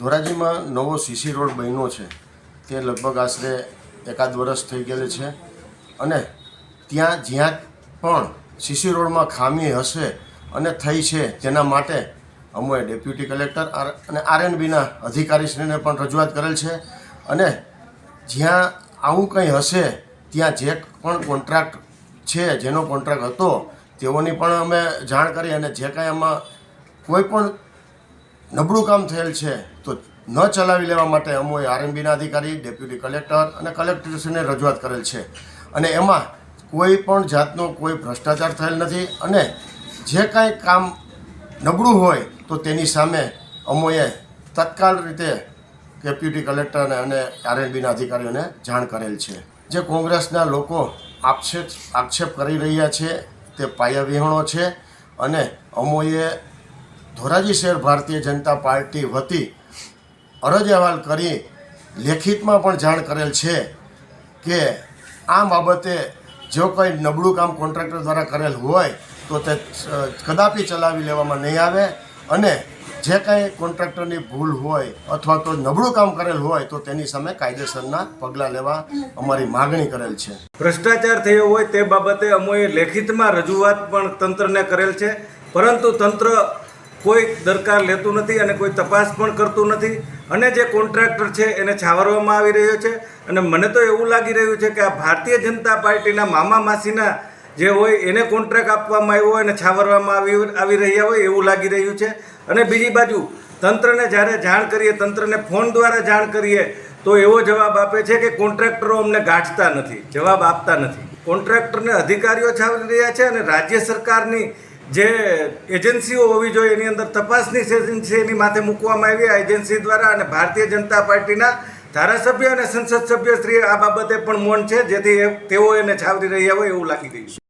ધોરાજીમાં નવો CC road બન્યો છે. તે લગભગ આશરે એકાદ વર્ષ થઈ ગયેલી છે. અને ત્યાં જ્યાં પણ સીસી રોડમાં ખામી હશે અને થઈ છે તેના માટે અમોએ ડેપ્યુટી કલેક્ટર અને આરએનબીના અધિકારીશ્રીને પણ રજૂઆત કરેલ છે. અને જ્યાં આવું કંઈ હશે, ત્યાં જે પણ કોન્ટ્રાક્ટ છે, જેનો કોન્ટ્રાક્ટ હતો, તેઓની પણ અમે જાણ કરી અને જે કાંઈ આમાં કોઈ પણ નબળું કામ થયેલ છે, તો ન ચલાવી લેવા માટે અમોએ આરએમબીના અધિકારી, ડેપ્યુટી કલેક્ટર અને કલેક્ટરશ્રીને રજૂઆત કરેલ છે. અને એમાં કોઈ પણ જાતનો કોઈ ભ્રષ્ટાચાર થયેલ નથી અને જે કાંઈ કામ નબળું હોય, તો તેની સામે અમોએ તત્કાલ રીતે ડેપ્યુટી કલેક્ટર અને આરએનબીના અધિકારીઓને જાણ કરેલ છે. જે કોંગ્રેસના લોકો આક્ષેપ આક્ષેપ કરી રહ્યા છે, તે પાયાવિહોણો છે અને અમોએ ધોરાજી શહેર ભારતીય જનતા પાર્ટી વતી અરજ અહેવાલ કરી લેખિતમાં પણ જાણ કરેલ છે કે આ બાબતે જો કંઈ નબળું કામ કોન્ટ્રાક્ટર દ્વારા કરેલ હોય તો તે કદાપી ચલાવી લેવામાં નહીં આવે અને જે કાંઈ કોન્ટ્રાક્ટરની ભૂલ હોય અથવા તો નબળું કામ કરેલ હોય તો તેની સામે કાયદેસરના પગલાં લેવા અમારી માગણી કરેલ છે. ભ્રષ્ટાચાર થયો હોય તે બાબતે અમોએ લેખિતમાં રજૂઆત પણ તંત્રને કરેલ છે. પરંતુ તંત્ર કોઈ દરકાર લેતું નથી અને કોઈ તપાસ પણ કરતું નથી. અને જે કોન્ટ્રાક્ટર છે એને છાવરવામાં આવી રહ્યો છે. અને મને તો એવું લાગી રહ્યું છે કે આ ભારતીય જનતા પાર્ટીના મામા માસીના જે હોય એને કોન્ટ્રાક્ટ આપવામાં આવ્યો હોય અને છાવરવામાં આવી આવી રહ્યા હોય એવું લાગી રહ્યું છે. અને બીજી બાજુ, તંત્રને જ્યારે જાણ કરીએ, તંત્રને ફોન દ્વારા જાણ કરીએ, તો એવો જવાબ આપે છે કે કોન્ટ્રાક્ટરો અમને ગાંઠતા નથી, જવાબ આપતા નથી. કોન્ટ્રાક્ટરને અધિકારીઓ છાવરી રહ્યા છે અને રાજ્ય સરકારની જે એજન્સીઓ હોવી જોઈએ, એની અંદર તપાસની એજન્સી એની માથે મૂકવામાં આવી આ એજન્સી દ્વારા અને ભારતીય જનતા પાર્ટીના ધારાસભ્ય અને સંસદ સભ્યશ્રી આ બાબતે પણ મૌન છે, જેથી તેઓ એને છાવરી રહ્યા હોય એવું લાગી રહ્યું છે.